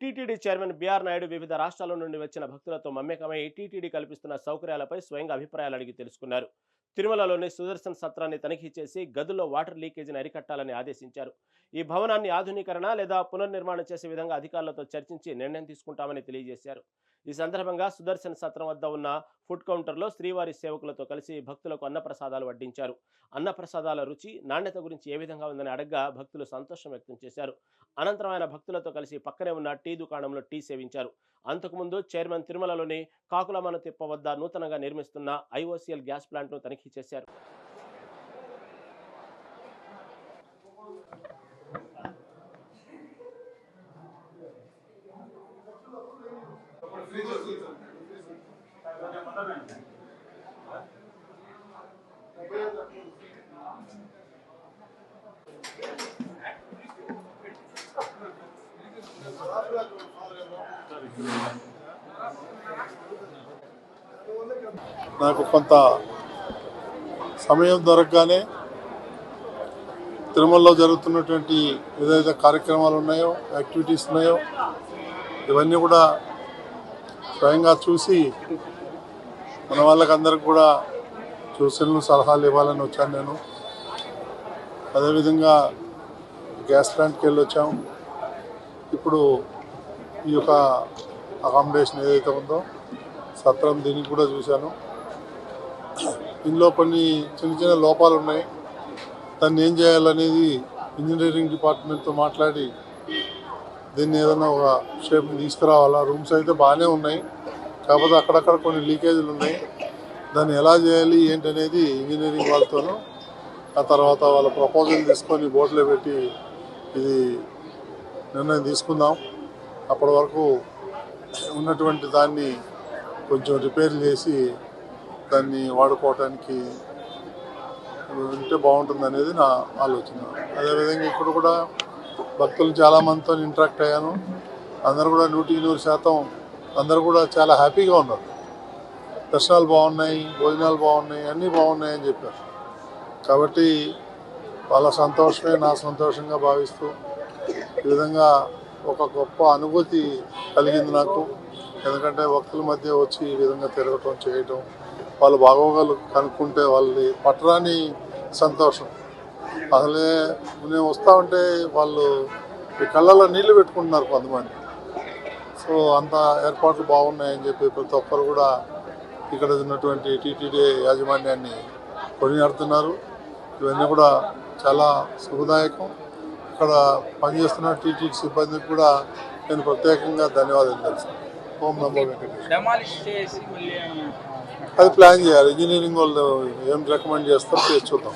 TTD chairman BR Naidu వివిధ రాష్ట్రాల నుండి వచ్చిన భక్తులతో మమ్మకమై టీటీడీ కల్పిస్తున్న సౌకర్యాలపై స్వయంగా అభిప్రాయాలు అడిగి తెలుసుకున్నారు. తిరుమలలోని సుదర్శన్ సత్రాన్ని తనిఖీ చేసి గదుల్లో వాటర్ లీకేజీని అరికట్టాలని ఆదేశించారు. ఈ భవనాన్ని ఆధునీకరణ లేదా పునర్నిర్మాణం చేసే విధంగా అధికారులతో చర్చించి నిర్ణయం తీసుకుంటామని తెలియజేశారు. ఈ సందర్భంగా సుదర్శన్ సత్రం వద్ద ఉన్న ఫుడ్ కౌంటర్లో శ్రీవారి సేవకులతో కలిసి భక్తులకు అన్నప్రసాదాలు వడ్డించారు. అన్నప్రసాదాల రుచి నాణ్యత గురించి ఏ విధంగా ఉందని అడగ్గా భక్తులు సంతోషం వ్యక్తం చేశారు. అనంతరం ఆయన భక్తులతో కలిసి పక్కనే ఉన్న టీ దుకాణంలో టీ సేవించారు. అంతకుముందు చైర్మన్ తిరుమలలోని కాకులమన తిప్ప వద్ద నూతనంగా నిర్మిస్తున్న ఐఓసీఎల్ గ్యాస్ ప్లాంట్ను తనిఖీ చేశారు. నాకు కొంత సమయం దొరకగానే తిరుమలలో జరుగుతున్నటువంటి ఏదైతే కార్యక్రమాలు ఉన్నాయో యాక్టివిటీస్ ఉన్నాయో ఇవన్నీ కూడా స్వయంగా చూసి మన వాళ్ళకందరికి కూడా సూచనలు సలహాలు ఇవ్వాలని వచ్చాను నేను. అదేవిధంగా గ్యాస్ ప్లాంట్కి వెళ్ళి వచ్చాం ఇప్పుడు ఈ యొక్క అకామిడేషన్ ఏదైతే ఉందో సత్రం దీనికి కూడా చూశాను. ఇందులో కొన్ని చిన్న చిన్న లోపాలు ఉన్నాయి. దాన్ని ఏం చేయాలనేది ఇంజనీరింగ్ డిపార్ట్మెంట్తో మాట్లాడి దీన్ని ఏదైనా ఒక షేప్ తీసుకురావాలా? రూమ్స్ అయితే బాగానే ఉన్నాయి. కాకపోతే అక్కడక్కడ కొన్ని లీకేజీలు ఉన్నాయి. దాన్ని ఎలా చేయాలి ఏంటి అనేది ఇంజనీరింగ్ వాళ్ళతోనూ ఆ తర్వాత వాళ్ళ ప్రపోజల్ తీసుకొని బోర్డులో పెట్టి ఇది నిర్ణయం తీసుకుందాం. అప్పటి వరకు ఉన్నటువంటి దాన్ని కొంచెం రిపేర్ చేసి దాన్ని వాడుకోవటానికి ఉంటే బాగుంటుంది అనేది నా ఆలోచన. అదేవిధంగా ఇక్కడ కూడా భక్తులు చాలామందితో ఇంటరాక్ట్ అయ్యాను. అందరూ కూడా నూటికి నూరు శాతం అందరూ కూడా చాలా హ్యాపీగా ఉన్నారు. దర్శనాలు బాగున్నాయి భోజనాలు బాగున్నాయి అన్నీ బాగున్నాయి అని చెప్పారు. కాబట్టి వాళ్ళ సంతోషమే నా సంతోషంగా భావిస్తూ ఈ విధంగా ఒక గొప్ప అనుభూతి కలిగింది నాకు. ఎందుకంటే భక్తుల మధ్య వచ్చి ఈ విధంగా తిరగటం చేయటం వాళ్ళు బాగోగాలు కనుక్కుంటే వాళ్ళని పట్టరాని సంతోషం. అసలే నేను వస్తా ఉంటే వాళ్ళు ఈ కళ్ళల్లో నీళ్ళు పెట్టుకుంటున్నారు కొంతమంది. సో అంత ఏర్పాట్లు బాగున్నాయని చెప్పి ప్రతి ఒక్కరు కూడా ఇక్కడ ఉన్నటువంటి టీటీడీ యాజమాన్యాన్ని కొనియాడుతున్నారు. ఇవన్నీ కూడా చాలా శుభదాయకం. ఇక్కడ పనిచేస్తున్న టీటీడీ సిబ్బందికి కూడా నేను ప్రత్యేకంగా ధన్యవాదాలు తెలుసు డెమాలిష్ చేసి మళ్ళీ అది ప్లాన్ చేయాలి. ఇంజనీరింగ్ వాళ్ళు ఏం రికమెండ్ చేస్తారో చేసి చూద్దాం.